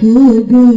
তোমার